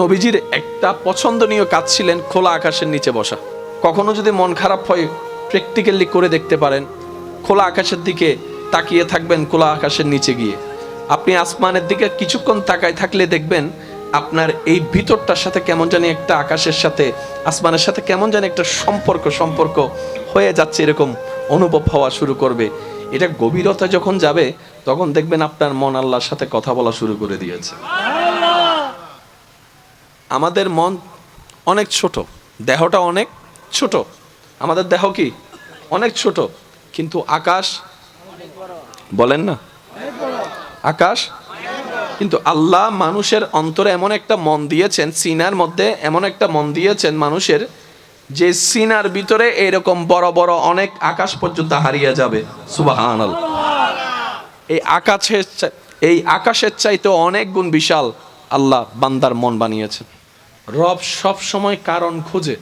নবীজির একটা পছন্দনীয় কাজ ছিলেন খোলা আকাশের নিচে বসা। কখনো যদি মন খারাপ হয় প্র্যাকটিক্যালি করে দেখতে পারেন, খোলা আকাশের দিকে তাকিয়ে থাকবেন, খোলা আকাশের নিচে গিয়ে। আপনি আসমানের দিকে কিছুক্ষণ তাকায় থাকলে দেখবেন, আপনার এই ভিতরটার সাথে কেমন জানি একটা আকাশের সাথে, আসমানের সাথে কেমন জানি একটা সম্পর্ক সম্পর্ক হয়ে যাচ্ছে, এরকম অনুভব হওয়া শুরু করবে। এটা গভীরতা যখন যাবে, তখন দেখবেন আপনার মন আল্লাহর সাথে কথা বলা শুরু করে দিয়েছে। আমাদের মন অনেক ছোট, দেহটা অনেক ছোট। আমাদের দেহ কি? অনেক ছোট, কিন্তু আকাশ বলেন না? আকাশ? কিন্তু আল্লাহ মানুষের অন্তরে এমন একটা মন দিয়েছেন, সিনার মধ্যে এমন একটা মন দিয়েছেন মানুষের, যে সিনার ভিতরে এরকম বড় বড় অনেক আকাশ পর্যন্ত হারিয়ে যাবে। সুবাহান এই আকাশের এই আকাশের চাইতে অনেক গুণ বিশাল আল্লাহ বান্দার মন বানিয়েছেন। রব সব সময় কারণ খুঁজে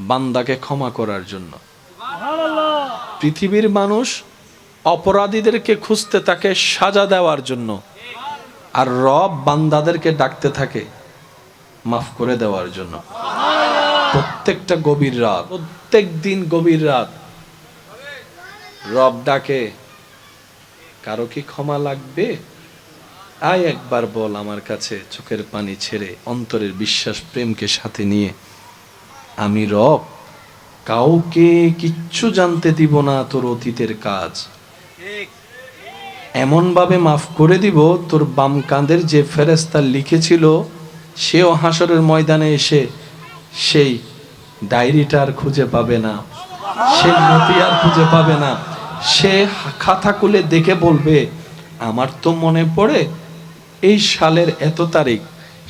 বান্দাকে ক্ষমা করার জন্য। পৃথিবীর মানুষ অপরাধীদেরকে খুঁজতে থাকে সাজা দেওয়ার জন্য। আর রব বান্দাদেরকে ডাকতে থাকে মাফ করে দেওয়ার জন্য। প্রত্যেকটা গভীর রাত, প্রত্যেক দিন গভীর রাত রব ডাকে, কারও কি ক্ষমা লাগবে? আয় একবার বল আমার কাছে চোখের পানি ছেড়ে অন্তরের বিশ্বাস প্রেমকে সাথে নিয়ে। আমি রব, কাউকে কিচ্ছু জানতে দিব না তোর অতীতের কাজ। এমনভাবে মাফ করে দিব তোর বাম কাঁধের যে ফেরেস্তা লিখেছিল, সেও হাসরের ময়দানে এসে সেই ডায়েরিটা আর খুঁজে পাবে না। সে নথি আর খুঁজে পাবে না। সে খাতা খুলে দেখে বলবে, আমার তো মনে পড়ে এই সালের এত তারিখ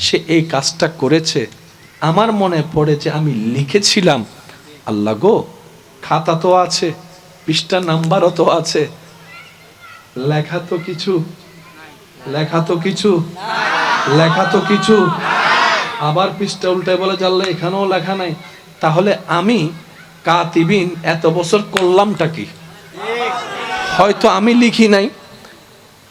সে এই কাজটা করেছে, আমার মনে পড়ে যে আমি লিখেছিলাম। আল্লাহ গো, খাতা তো আছে, পৃষ্ঠা নাম্বারও তো আছে। লেখা তো কিছু? লেখা তো কিছু? লেখা তো কিছু? আবার পৃষ্ঠা উল্টে বলে জানলে এখানেও লেখা নাই। তাহলে আমি কাতিবিন এত বছর করলামটা কি? হয়তো আমি লিখি নাই।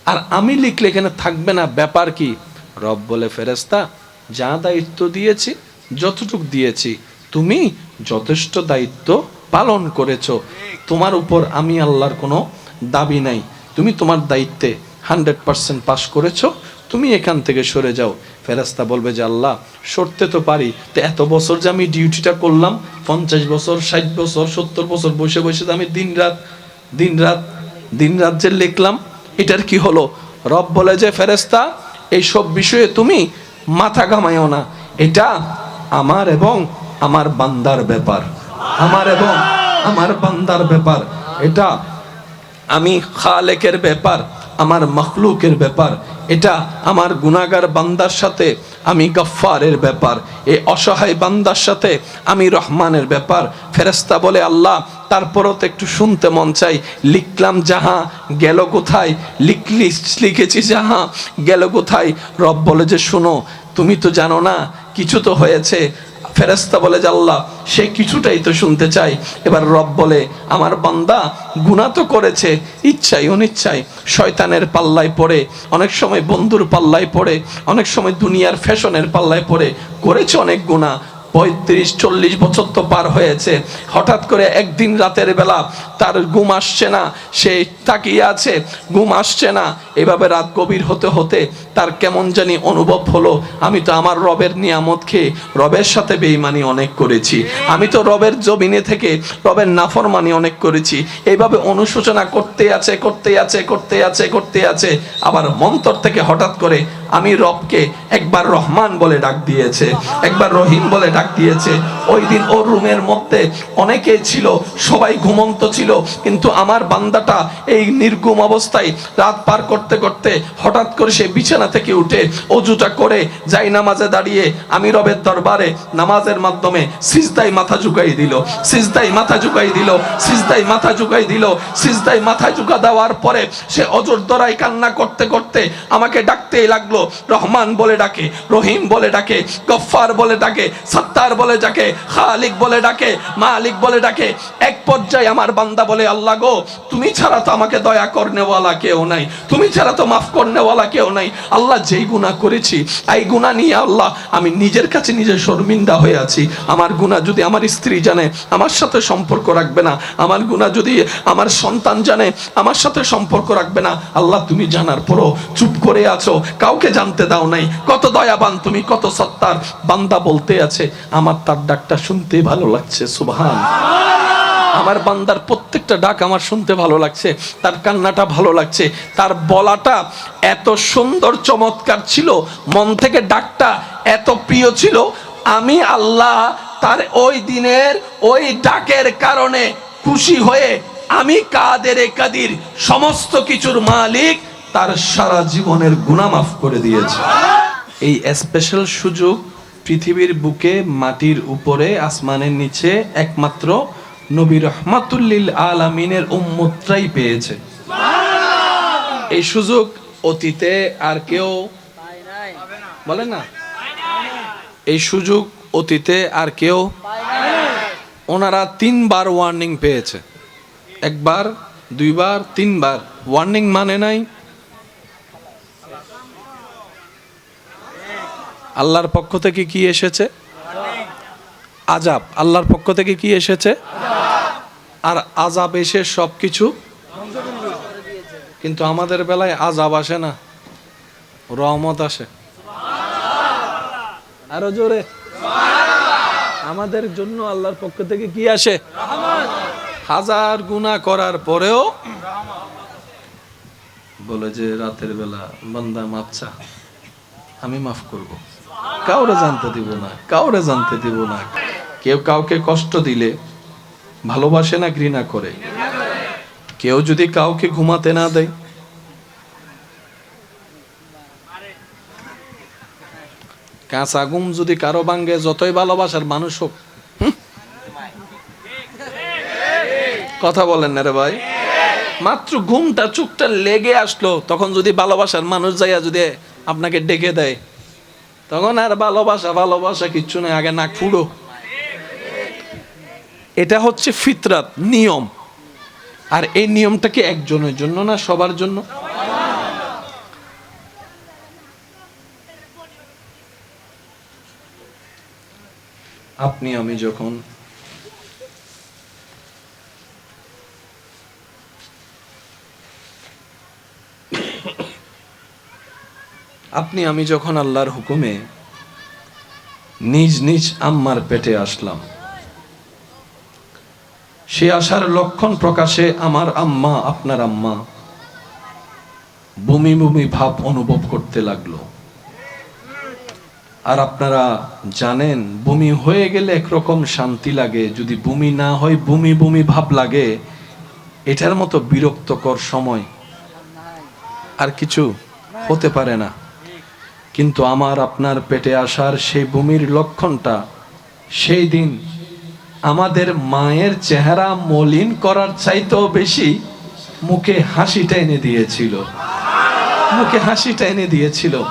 আর আমি লিখলে এখানে থাকবে না, ব্যাপার কি? রব বলে ফেরেস্তা যা দায়িত্ব দিয়েছি, যতটুক দিয়েছি, তুমি যথেষ্ট দায়িত্ব পালন করেছ। তোমার উপর আমি আল্লাহর কোনো দাবি নাই। তুমি তোমার দায়িত্বে হান্ড্রেড পার্সেন্ট পাস করেছ, তুমি এখান থেকে সরে যাও। ফেরাস্তা বলবে যে, আল্লাহ, সরতে তো পারি। তো এত বছর যে আমি ডিউটিটা করলাম, পঞ্চাশ বছর, ষাট বছর, সত্তর বছর বসে বসে আমি দিন রাত দিন রাত দিন রাত যে লিখলাম এটার কি হলো? রব বলে যে ফেরেস্তা এইসব বিষয়ে তুমি মাথা ঘামাইও না। এটা আমার এবং আমার বান্দার ব্যাপার। আমার এবং আমার বান্দার ব্যাপার। এটা আমি খালেকের ব্যাপার। আমার মখলুকের ব্যাপার। এটা আমার গুনাগার বান্দার সাথে আমি গফফারের ব্যাপার। এই অসহায় বান্দার সাথে আমি রহমানের ব্যাপার। ফেরেস্তা বলে, আল্লাহ, তারপরও তো একটু শুনতে মন চাই। লিখলাম যাহা, গেল কোথায়? লিখলি, লিখেছি যাহা, গেল কোথায়? রব বলে যে, শুনো, তুমি তো জানো না, কিছু তো হয়েছে। ফেরেস্তা বলে জাল্লা সে কিছুটাই তো শুনতে চাই। এবার রব বলে, আমার বান্দা গুণা তো করেছে ইচ্ছাই অনিচ্ছাই শয়তানের পাল্লায় পড়ে, অনেক সময় বন্ধুর পাল্লায় পড়ে, অনেক সময় দুনিয়ার ফ্যাশনের পাল্লায় পড়ে, করেছে অনেক গুণা পঁয়ত্রিশ, চল্লিশ বছর তো পার হয়েছে। হঠাৎ করে একদিন রাতের বেলা তার ঘুম আসছে না, সে তাকিয়ে আছে, ঘুম আসছে না। এভাবে রাত গভীর হতে হতে তার কেমন জানি অনুভব হলো, আমি তো আমার রবের নিয়ামত খেয়ে রবের সাথে বেইমানি অনেক করেছি। আমি তো রবের জমিনে থেকে রবের নাফরমানি অনেক করেছি। এইভাবে অনুশোচনা করতে আছে করতে আছে করতে আছে করতে আছে। আবার মন্তর থেকে হঠাৎ করে আমি রবকে একবার রহমান বলে ডাক দিয়েছে, একবার রহিম বলে ডাক দিয়েছে। ওই দিন ওর রুমের মধ্যে অনেকে ছিল, সবাই ঘুমন্ত ছিল, কিন্তু আমার বান্দাটা এই নির্গুম অবস্থায় রাত পার করতে করতে হঠাৎ করে সে বিছানা থেকে উঠে অজুটা করে যাই নামাজে দাঁড়িয়ে আমি রবের দরবারে নামাজের মাধ্যমে সিজদাই মাথা ঝুঁকাই দিল সিজদাই মাথা ঝুঁকাই দিল সিজদাই মাথা ঝুঁকাই দিল সিজদাই মাথা ঝুঁকা দেওয়ার পরে সে অজর দরাই কান্না করতে করতে আমাকে ডাকতেই লাগল ডাকলো রহমান বলে ডাকে, রহিম বলে ডাকে, গফফার বলে ডাকে, সত্তার বলে ডাকে, খালিক বলে ডাকে, মালিক বলে ডাকে। এক পর্যায়ে আমার বান্দা বলে, আল্লাহ গো, তুমি ছাড়া তো আমাকে দয়া করনেওয়ালা কেউ নাই, তুমি ছাড়া তো মাফ করনেওয়ালা কেউ নাই। আল্লাহ যেই গুনাহ করেছি, এই গুনাহ নিয়ে আল্লাহ, আমি নিজের কাছে নিজে শর্মিন্দা হয়ে আছি। আমার গুনাহ যদি আমার স্ত্রী জানে, আমার সাথে সম্পর্ক রাখবে না। আমার গুনাহ যদি আমার সন্তান জানে, আমার সাথে সম্পর্ক রাখবে না। আল্লাহ, তুমি জানার পরও চুপ করে আছো। কাউকে জানতে দাও নাই। কত দয়াবান তুমি, কত সত্তার। বান্দা বলতে আছে, আমার তার ডাকটা শুনতে ভালো লাগছে, সুবহান। আমার বান্দার প্রত্যেকটা ডাক আমার শুনতে ভালো লাগছে, তার কান্নাটা ভালো লাগছে, তার বলাটা এত সুন্দর, চমৎকার ছিল, মন থেকে ডাকটা এত প্রিয় ছিল, আমি আল্লাহ তার ওই দিনের, ওই ডাকের কারণে খুশি হয়ে আমি কাদের কাদির সমস্ত কিছুর মালিক তার সারা জীবনের গুণা মাফ করে দিয়েছে। এই স্পেশাল সুযোগ পৃথিবীর বুকে মাটির উপরে, আসমানের নিচে একমাত্র নবী রহমাতুল্লিল আলামিনের উম্মতরাই পেয়েছে। এই সুযোগ অতীতে আর কেউ বলে না? এই সুযোগ অতীতে আর কেউ ওনারা তিনবার ওয়ার্নিং পেয়েছে। একবার, দুইবার, তিনবার। ওয়ার্নিং মানে নাই আল্লাহর পক্ষ থেকে কি এসেছে? আজাব। আল্লাহর পক্ষ থেকে কি এসেছে? আর আজাব এসে সব কিছু কিন্তু আমাদের বেলায় আজাব আসে না, রহমত আসে। আরও জোরে। আমাদের জন্য আল্লাহর পক্ষ থেকে কি আসে? হাজার গুণা করার পরেও বলে যে রাতের বেলা বান্দা মাপ চা আমি মাফ করব। কাউরে জানতে দিব না, কাউরে জানতে দিব না। কেউ কাউকে কষ্ট দিলে, ভালোবাসে না, ঘৃণা করে। কেউ যদি কাউকে ঘুমাতে না দেয়। কাঁচা ঘুম যদি কারও বাঙ্গে যতই ভালোবাসার মানুষ হোক? কথা বলেন না রে ভাই। মাত্র ঘুমটা চুকটা লেগে আসলো, তখন যদি ভালোবাসার মানুষ যাইয়া যদি আপনাকে ডেকে দেয়, তখন আর ভালোবাসা ভালোবাসা কিচ্ছু নয় আগে নাক ফুড়ো। এটা হচ্ছে ফিতরাত, নিয়ম। আর এই নিয়মটা কি একজনের জন্য না সবার জন্য? আপনি, আমি যখন আপনি, আমি যখন আল্লাহর হুকুমে নিজ নিজ আম্মার পেটে আসলাম, সে আসার লক্ষণ প্রকাশে আমার আম্মা আপনার আম্মা বমি বমি ভাব অনুভব করতে লাগল। আর আপনারা জানেন, বমি হয়ে গেলে একরকম শান্তি লাগে। যদি বমি না হয়, বমি বমি ভাব লাগে। এটার মতো বিরক্তকর সময় আর কিছু হতে পারে না। কিন্তু আমার আপনার পেটে আসার সেই ভূমির লক্ষণটা সেই দিন আমাদের মায়ের চেহারা মলিন করার চাইতেও বেশি মুখে হাসিটা এনে দিয়েছিল। মুখে হাসিটা এনে দিয়েছিল।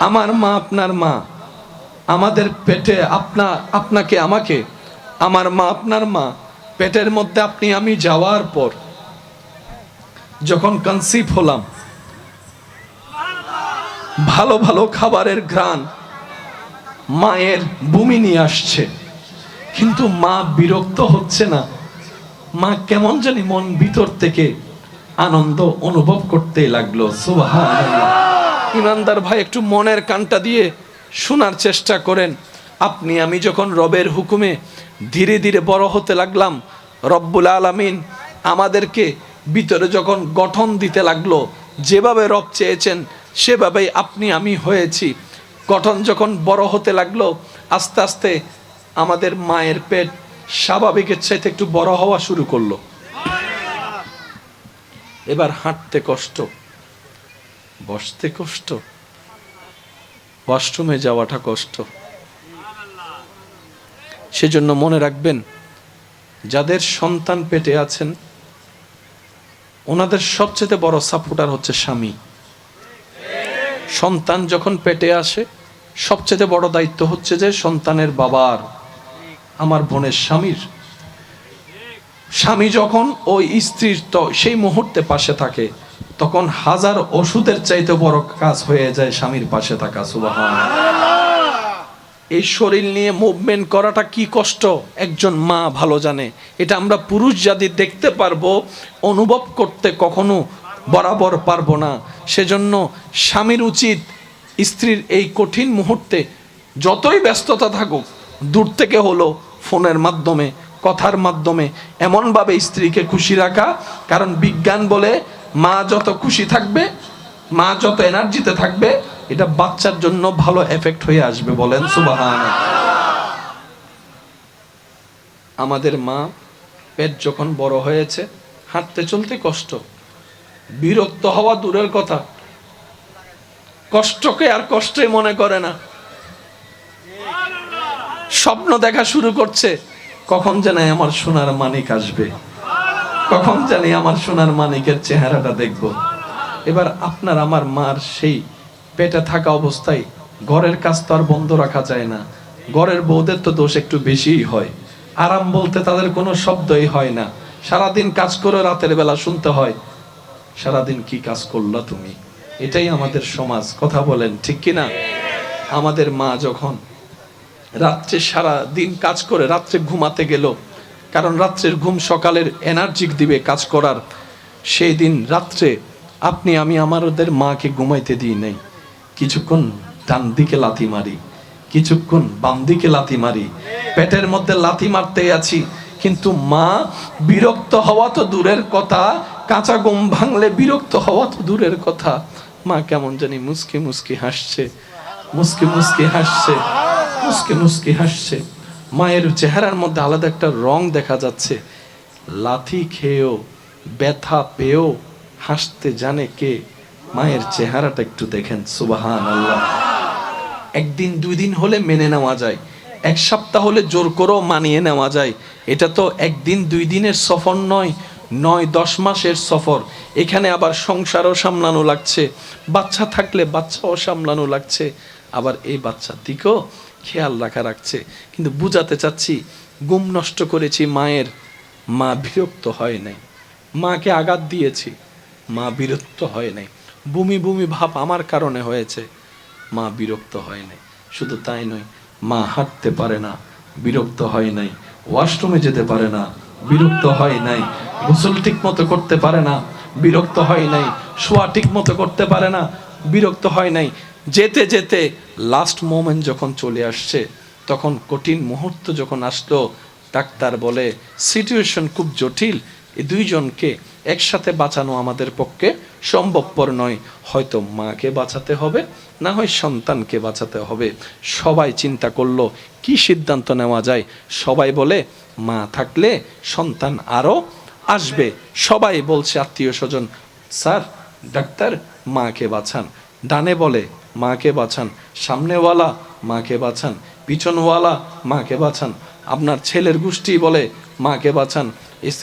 আমার মা আপনার মা। আমাদের পেটে আপনা আপনাকে, আমাকে। আমার মা আপনার মা। পেটের মধ্যে আপনি, আমি যাওয়ার পর যখন কনসিভ হলাম ভালো ভালো খাবারের ঘ্রাণ মায়ের বমি নিয়ে আসছে। কিন্তু মা বিরক্ত হচ্ছে না। মা কেমন জানি মন ভিতর থেকে আনন্দ অনুভব করতে লাগল। ইমানদার ভাই, একটু মনের কানটা দিয়ে শোনার চেষ্টা করেন। আপনি, আমি যখন রবের হুকুমে ধীরে ধীরে বড় হতে লাগলাম, রব্বুল আলামিন আমাদেরকে ভিতরে যখন গঠন দিতে লাগল, যেভাবে রব চেয়েছেন সেভাবেই আপনি, আমি হয়েছি। গঠন যখন বড় হতে লাগল, আস্তে আস্তে আমাদের মায়ের পেট স্বাভাবিকের চাইতে একটু বড় হওয়া শুরু করল। এবার হাঁটতে কষ্ট, বসতে কষ্ট ওয়াশরুমে যাওয়াটা কষ্ট। সেজন্য মনে রাখবেন, যাদের সন্তান পেটে আছেন, ওনাদের সবচেয়ে বড় সাপোর্টার হচ্ছে স্বামী। সন্তান যখন পেটে আসে, সবচেয়ে বড় দায়িত্ব হচ্ছে যে সন্তানের বাবার, আমার বোনের স্বামীর। স্বামী যখন ওই স্ত্রীর তো সেই মুহূর্তে পাশে থাকে, তখন হাজার ওষুধের চাইতে বড় কাজ হয়ে যায় স্বামীর পাশে থাকা, সুবাহান। এই শরীর নিয়ে মুভমেন্ট করাটা কি কষ্ট? একজন মা ভালো জানে। এটা আমরা পুরুষ জাতি দেখতে পারব, অনুভব করতে কখনো বরাবর পারব না। সেজন্য স্বামীর উচিত স্ত্রীর এই কঠিন মুহূর্তে যতই ব্যস্ততা থাকুক, দূর থেকে হলো ফোনের মাধ্যমে, কথার মাধ্যমে, এমনভাবে স্ত্রীকে খুশি রাখা। কারণ বিজ্ঞান বলে, মা যত খুশি থাকবে, মা যত এনার্জিতে থাকবে, এটা বাচ্চার জন্য ভালো এফেক্ট হয়ে আসবে বলেন সুবাহান আমাদের মা পেট যখন বড় হয়েছে, হাঁটতে চলতে কষ্ট। বিরক্ত হওয়া দূরের কথা। কষ্টকে আর কষ্টই মনে করে না। স্বপ্ন দেখা শুরু করছে, কখন জানে আমার সোনার মানিক আসবে। কখন জানি আমার সোনার মানিকের চেহারাটা দেখব। এবার আপনার আমার মার সেই পেটে থাকা অবস্থায় ঘরের কাজ তো আর বন্ধ রাখা যায় না। ঘরের বউদের তো দোষ একটু বেশিই হয়। আরাম বলতে তাদের কোনো শব্দই হয় না। সারাদিন কাজ করে রাতের বেলা শুনতে হয়। সারাদিন কি কাজ করলা তুমি? এটাই আমাদের সমাজ, কথা বলেন, ঠিক কি না আমাদের মা যখন রাত্রে সারা দিন কাজ করে, রাত্রে ঘুমাতে গেল, কারণ রাত্রের ঘুম সকালের এনার্জিক দিবে কাজ করার, সেই দিন রাত্রে আপনি, আমি আমাদের মাকে ঘুমাইতে দিই নাই। কিছুক্ষণ ডান দিকে লাথি মারি, কিছুক্ষণ বাম দিকে লাথি মারি, পেটের মধ্যে লাথি মারতে আছি, কিন্তু মা বিরক্ত হওয়া তো দূরের কথা কাঁচা গম ভাঙলে বিরক্ত হওয়া তো দূরের কথা। মা কেমন জানি মুসকি মুসকি হাসছে। মুসকি মুসকি হাসছে। মুসকে মুসকে হাসছে। মায়ের চেহারার মধ্যে আলাদা একটা রং দেখা যাচ্ছে। লাথি খেয়েও, ব্যথা পেয়েও হাসতে জানে কে। মায়ের চেহারাটা একটু দেখেন সুবাহান আল্লাহ একদিন, দুই দিন হলে মেনে নেওয়া যায়। এক সপ্তাহ হলে জোর করেও মানিয়ে নেওয়া যায়। এটা তো একদিন, দুই দিনের সফর নয় নয়, দশ মাসের সফর। এখানে আবার সংসারও সামলানো লাগছে। বাচ্চা থাকলে বাচ্চাও সামলানো লাগছে। আবার এই বাচ্চার দিকেও খেয়াল রাখা রাখছে। কিন্তু বুঝাতে চাচ্ছি গুম নষ্ট করেছি মায়ের। মা বিরক্ত হয় নাই। মাকে আঘাত দিয়েছি। মা বিরক্ত হয় নাই। বমি বমি ভাব আমার কারণে হয়েছে। মা বিরক্ত হয় নাই। শুধু তাই নয়, মা হাঁটতে পারে না, বিরক্ত হয় নাই। ওয়াশরুমে যেতে পারে না। বিরক্ত হয় নাই। গোসল ঠিক মতো করতে পারে না, বিরক্ত হয় নাই। শোয়া ঠিক মতো করতে পারে না, বিরক্ত হয় নাই। যেতে যেতে লাস্ট মোমেন্ট যখন চলে আসছে, তখন কঠিন মুহূর্ত যখন আসলো, ডাক্তার বলে সিচুয়েশন খুব জটিল। এই দুইজনকে একসাথে বাঁচানো আমাদের পক্ষে সম্ভবপর নয়। হয়তো মাকে বাঁচাতে হবে, না হয় সন্তানকে বাঁচাতে হবে। সবাই চিন্তা করল, কি সিদ্ধান্ত নেওয়া যায়? সবাই বলে মা থাকলে সন্তান আরও আসবে। সবাই বলছে আত্মীয় স্বজন, স্যার, ডাক্তার, মাকে বাঁচান। ডানে বলে, মাকে বাঁচান। সামনেওয়ালা, মাকে বাঁচান। পিছনওয়ালা, মাকে বাঁচান। আপনার ছেলের গোষ্ঠী বলে, মাকে বাঁচান।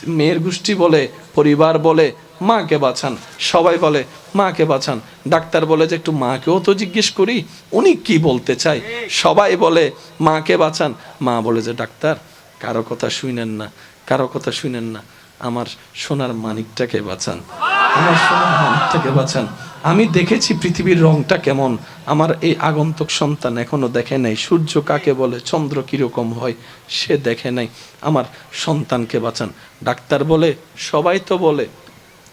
মেয়ের গোষ্ঠী বলে, পরিবার বলে, মাকে বাঁচান। সবাই বলে, মাকে বাঁচান। ডাক্তার বলে যে, একটু মাকেও তো জিজ্ঞেস করি, উনি কি বলতে চায়? সবাই বলে, মাকে বাঁচান। মা বলে যে, ডাক্তার কারও কথা শুনেন না, কারও কথা শুনেন না। আমার সোনার মানিকটাকে বাঁচান। আমার সোনার মানিকটাকে বাঁচান। আমি দেখেছি পৃথিবীর রংটা কেমন। আমার এই আগন্তুক সন্তান এখনও দেখে নাই। সূর্য কাকে বলে, চন্দ্র কীরকম হয়, সে দেখে নাই। আমার সন্তানকে বাঁচান। ডাক্তার বলে, সবাই তো বলে,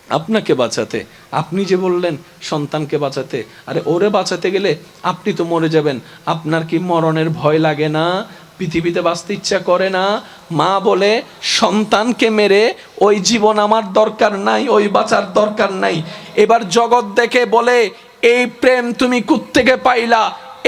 আপনাকে বাঁচাতে। আপনি যে বললেন, সন্তানকে বাঁচাতে, আরে ওরে বাঁচাতে গেলে আপনি তো মরে যাবেন। আপনার কি মরণের ভয় লাগে না? পৃথিবীতে বাঁচতে ইচ্ছা করে না, মা বলে, সন্তানকে মেরে, ওই জীবন আমার দরকার নাই, ওই বাঁচার দরকার নাই। এবার জগৎ দেখে বলে, এই প্রেম তুমি কুত্থেকে পাইলা,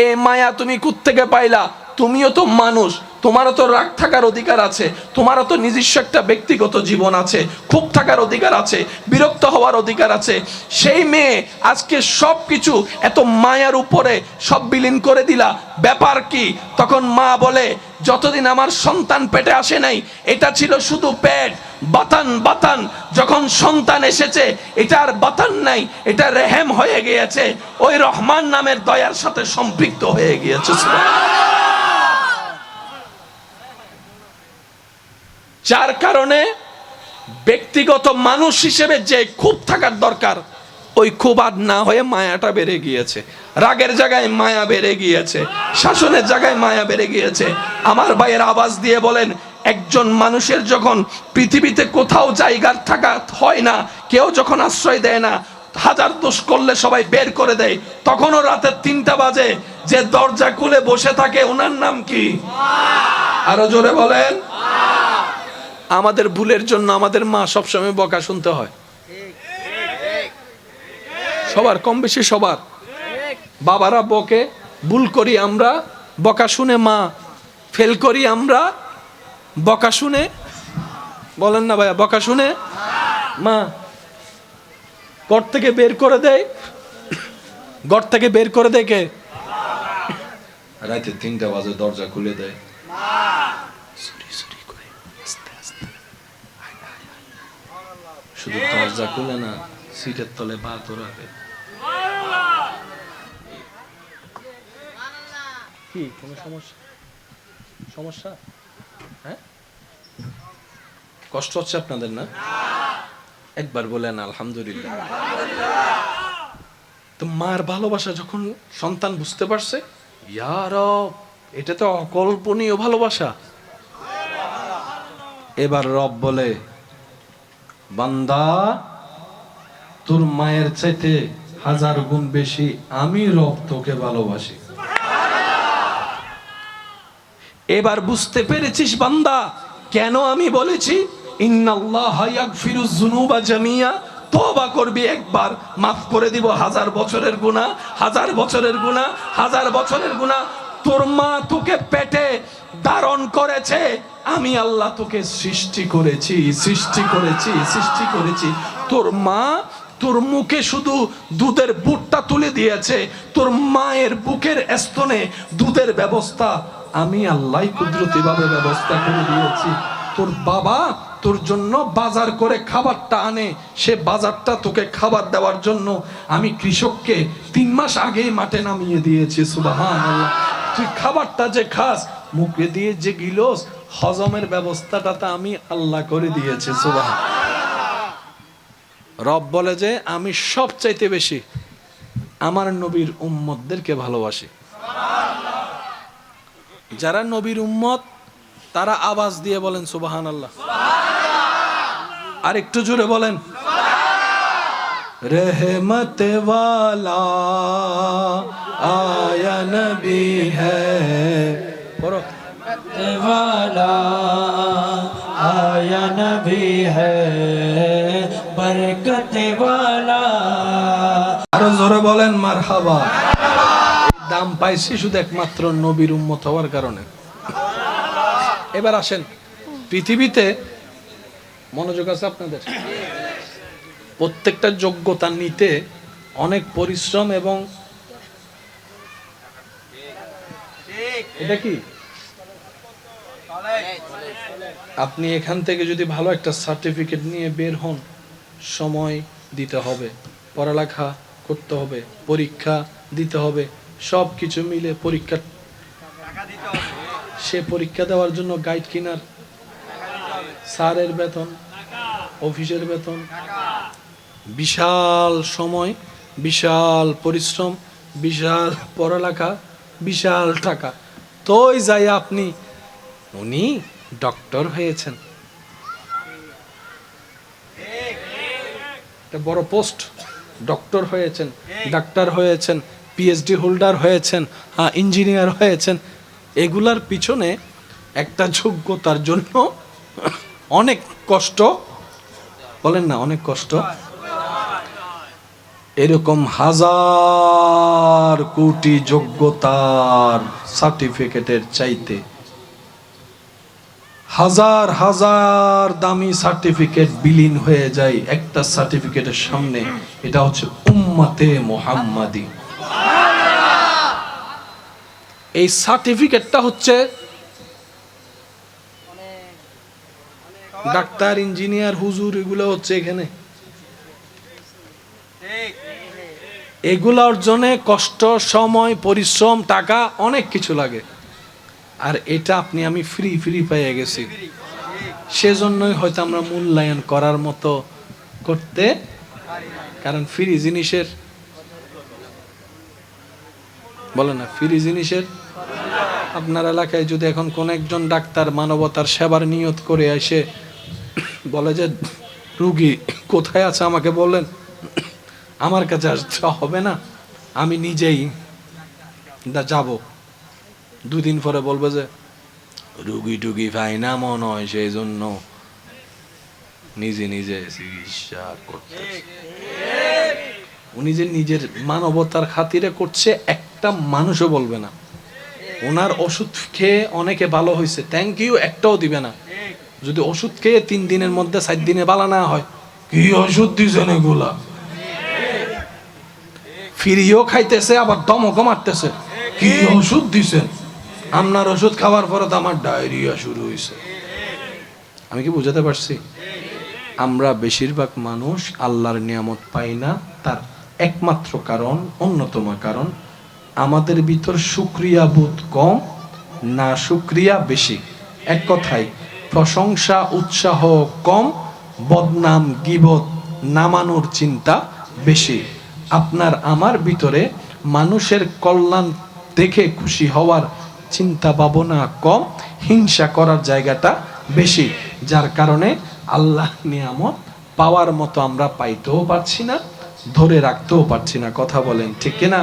এ মায়া তুমি কুত্থেকে পাইলা, তুমিও তো মানুষ। তোমারও তো রাগ থাকার অধিকার আছে, তোমারও তো নিজস্ব একটা ব্যক্তিগত জীবন আছে খুব থাকার অধিকার আছে, বিরক্ত হওয়ার অধিকার আছে। সেই মেয়ে আজকে সব কিছু এত মায়ার উপরে সব বিলীন করে দিলা। ব্যাপার কি? তখন মা বলে, যতদিন আমার সন্তান পেটে আসে নাই, এটা ছিল শুধু পেট, বাতান বাতান। যখন সন্তান এসেছে, এটা আর বাতান নাই, এটা রেহেম হয়ে গিয়েছে। ওই রহমান নামের দয়ার সাথে সম্পৃক্ত হয়ে গিয়েছে। যার কারণে ব্যক্তিগত মানুষ হিসেবে যে খুব থাকার দরকার, ওই খুব আর না হয়ে মায়াটা বেড়ে গিয়েছে। রাগের জায়গায় মায়া বেড়ে গিয়েছে, শাসনের জায়গায় মায়া বেড়ে গিয়েছে। আমার ভাইয়ের আওয়াজ দিয়ে বলেন, একজন মানুষের যখন পৃথিবীতে কোথাও জায়গার থাকা হয় না, কেউ যখন আশ্রয় দেয় না, হাজার দোষ করলে সবাই বের করে দেয়, তখনও রাতের তিনটা বাজে, যে দরজা খুলে বসে থাকে, ওনার নাম কি? আরও জোরে বলেন। আমাদের ভুলের জন্য আমাদের মা সবসময় বকা শুনতে হয়। সবার কম বেশি সবার। বাবারা বকে, ভুল করি আমরা, বকা শুনে মা, ফেল করি আমরা, বকা শুনে, বলেন না ভাইয়া, বকা শুনে মা ঘর থেকে বের করে দেয় ঘর থেকে বের করে দেয় কে? রাতে তিনটা বাজে দরজা খুলে দেয় সরি সরি করে আস্তে আস্তে আয়, আয়, আয়। শুধু দরজা খুলে না সিটের তলে ভাত রাখে কি কোনো সমস্যা? সমস্যা? হ্যাঁ? কষ্ট হচ্ছে আপনাদের না? একবার বলেন আলহামদুলিল্লাহ। তো মার ভালোবাসা যখন সন্তান বুঝতে পারছে ইয়ার এটা তো অকল্পনীয় ভালোবাসা। এবার রব বলে বান্দা, তোর মায়ের চাইতে হাজার গুণ বেশি আমি রব তোকে ভালোবাসি। এবার বুঝতে পেরেছিস বান্দা, কেন আমি বলেছি করবি একবার, মাফ করে দিব হাজার বছরের গুনাহ, হাজার বছরের গুনাহ, হাজার বছরের গুনাহ, তোর মা তোকে করেছে? আমি আল্লাহ তোকে সৃষ্টি করেছি সৃষ্টি করেছি সৃষ্টি করেছি। তোর মা, তোর মুখে শুধু দুধের বুটটা তুলে দিয়েছে। তোর মায়ের বুকের স্তনে দুধের ব্যবস্থা। আমি আল্লাহ কুদরতি ভাবে ব্যবস্থা করে দিয়েছি। তোর বাবা তোর জন্য বাজার করে খাবারটা আনে। সে বাজারটা তোকে খাবার দেওয়ার জন্য আমি কৃষককে তিন মাস আগেই মাঠে নামিয়ে দিয়েছি আল্লাহ তুই খাবারটা যে খাস মুখে দিয়ে যে গিলোস হজমের ব্যবস্থাটা তা আমি আল্লাহ করে দিয়েছি সুবাহ রব বলে যে আমি সবচাইতে বেশি আমার নবীর উম্মতদেরকে ভালোবাসি। যারা নবীর উম্মত তারা আওয়াজ দিয়ে বলেন সুবাহান আল্লাহ আর একটু জোরে বলেন রেহমত آیا نبی ہے والا آیا نبی ہے برکت والا আরও জোরে বলেন দাম পাইছি শুধু একমাত্র নবীর উম্মত হওয়ার কারণে। এবার আসেন, পৃথিবীতে মনোযোগ আছে আপনাদের? প্রত্যেকটা যোগ্যতা নিতে অনেক পরিশ্রম এবং এটা কি? আপনি এখান থেকে যদি ভালো একটা সার্টিফিকেট নিয়ে বের হন, সময় দিতে হবে, পড়ালেখা করতে হবে, পরীক্ষা দিতে হবে, সব কিছু মিলে পরীক্ষা সে পরীক্ষা দেওয়ার জন্য গাইড কিনার, স্যারের বেতন, অফিসের বেতন, বিশাল সময়, বিশাল পরিশ্রম, বিশাল পড়ালেখা, বিশাল টাকা। তোই যাই আপনি। উনি ডক্টর হয়েছেন। বড় পোস্ট। ডক্টর হয়েছেন, ডাক্তার হয়েছেন পিএইচডি হোল্ডার হয়েছেন ইঞ্জিনিয়ার হয়েছেন। এগুলার পিছনে একটা যোগ্যতার জন্য অনেক কষ্ট। বলেন না, অনেক কষ্ট। এরকম হাজার কোটি যোগ্যতার সার্টিফিকেটের চাইতে হাজার হাজার দামি সার্টিফিকেট বিলীন হয়ে যায় একটা সার্টিফিকেটের সামনে। এটা হচ্ছে উম্মতে মোহাম্মাদি। এই সার্টিফিকেটটা হচ্ছে ডাক্তার, ইঞ্জিনিয়ার, হুজুর, এগুলো হচ্ছে এখানে। এগুলো অর্জনে কষ্ট, সময়, পরিশ্রম, টাকা, অনেক কিছু লাগে। আর এটা আপনি, আমি ফ্রি ফ্রি পেয়ে গেছি। সেজন্যই হয়তো আমরা মূল্যায়ন করার মতো করতে কারণ ফ্রি জিনিসের বলে না ফ্রি জিনিসের আপনার এলাকায় যদি এখন কোন একজন ডাক্তার মানবতার সেবার নিয়ত করে এসে বলে যে, রুগী, কোথায় আছে আমাকে বলেন আমার কাছে আসতে হবে না। আমি নিজেই যাব। দুদিন পরে বলবে যে, রুগী টুগি পাই না মনে হয় সেই জন্য নিজে নিজে চিকিৎসা করতে উনি যে নিজের মানবতার খাতিরে করছে, একটা মানুষও বলবে না। ওনার ওষুধ খেয়ে অনেকে ভালো হয়েছে থ্যাংক ইউ একটাও দিবে না। যদি ওষুধ খেয়ে তিন দিনের মধ্যে সাত দিনে বালা না হয়, কি ওষুধ দিছেন এগুলা? ফিরিও খাইতেছে, আবার দমকও মারতেছে। কি ওষুধ দিছেন আপনার ওষুধ খাওয়ার পরে তো আমার ডায়রিয়া শুরু হয়েছে আমি কি বুঝাতে পারছি? আমরা বেশিরভাগ মানুষ আল্লাহর নিয়ামত পাই না, তার একমাত্র কারণ, অন্যতম কারণ, আমাদের ভিতর সুক্রিয়া বোধ কম, না সুক্রিয়া বেশি। এক কথায়, প্রশংসা, উৎসাহ কম, বদনাম, গিবত নামানোর চিন্তা বেশি। আপনার আমার ভিতরে মানুষের কল্যাণ দেখে খুশি হওয়ার চিন্তা ভাবনা কম, হিংসা করার জায়গাটা বেশি। যার কারণে আল্লাহ নিয়ামত পাওয়ার মতো আমরা পাইতেও পারছি না, ধরে রাখতেও পারছি না। কথা বলেন, ঠিক কিনা?